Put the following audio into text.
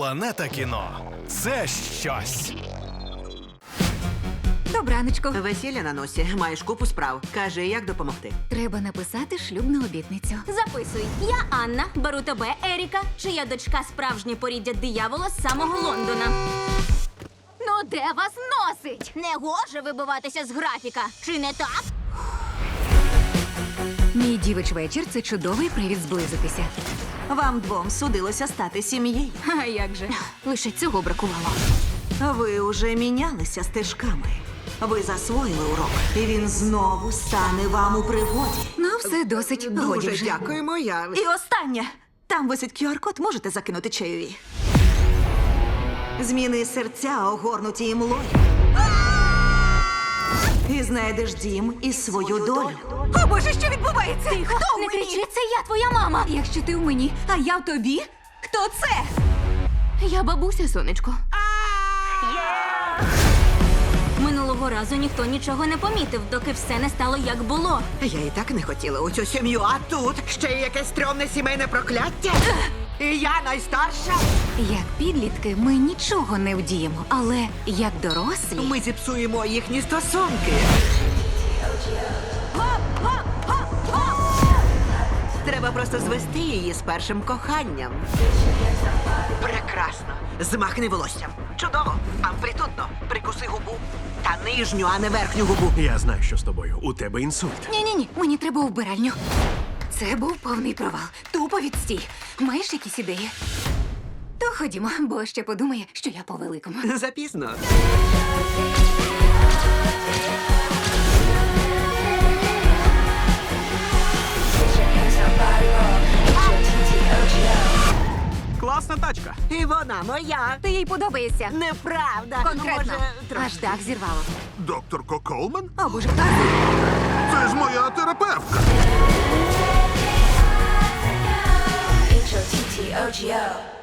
Планета кіно це щось. Добраночко. Весілля на носі, маєш купу справ. Кажи, як допомогти. Треба написати шлюбну обітницю. Записуй. Я Анна, беру тебе, Еріка, чия дочка справжнє поріддя диявола з самого Лондона. Ну, де вас носить? Не гоже вибиватися з графіка. Чи не так? Мій дівич вечір це чудовий привід зблизитися. Вам двом судилося стати сім'єю. А як же? Лише цього бракувало. Ви уже мінялися стежками. Ви засвоїли урок, і він знову стане вам у пригоді. Ну, все досить. Годі Дуже вже. дякуємо. Я і останнє. Там висить QR-код, можете закинути чайові. Зміни серця огорнуті імлою. Знайдеш дім і свою долю. О, Боже, що відбувається? Ти хто Не кричи, це я твоя мама. Якщо ти в мені, а я в тобі, хто це? Я бабуся, сонечко. Минулого разу ніхто нічого не помітив, доки все не стало як було. Я і так не хотіла у цю сім'ю, а тут ще й якесь стрьомне сімейне прокляття. І я найстарша. Як підлітки, ми нічого не вдіємо, але як дорослі. Ми зіпсуємо їхні стосунки. Треба просто звести її з першим коханням. Прекрасно. Змахни волоссям. Чудово. Амплітудно. Прикуси губу. Та нижню, а не верхню губу. Я знаю, що з тобою. У тебе інсульт. Ні, ні, ні, мені треба у вбиральню. Це був повний провал. Тупо відстій. Маєш якісь ідеї? То ходімо, бо ще подумає, що я по великому. Запізно. Класна тачка. І вона моя. Ти їй подобаєшся. Неправда. Конкретно. Може. Аж дах зірвало. Доктор Колман? О, боже, Це ж моя терапевтка. Yo.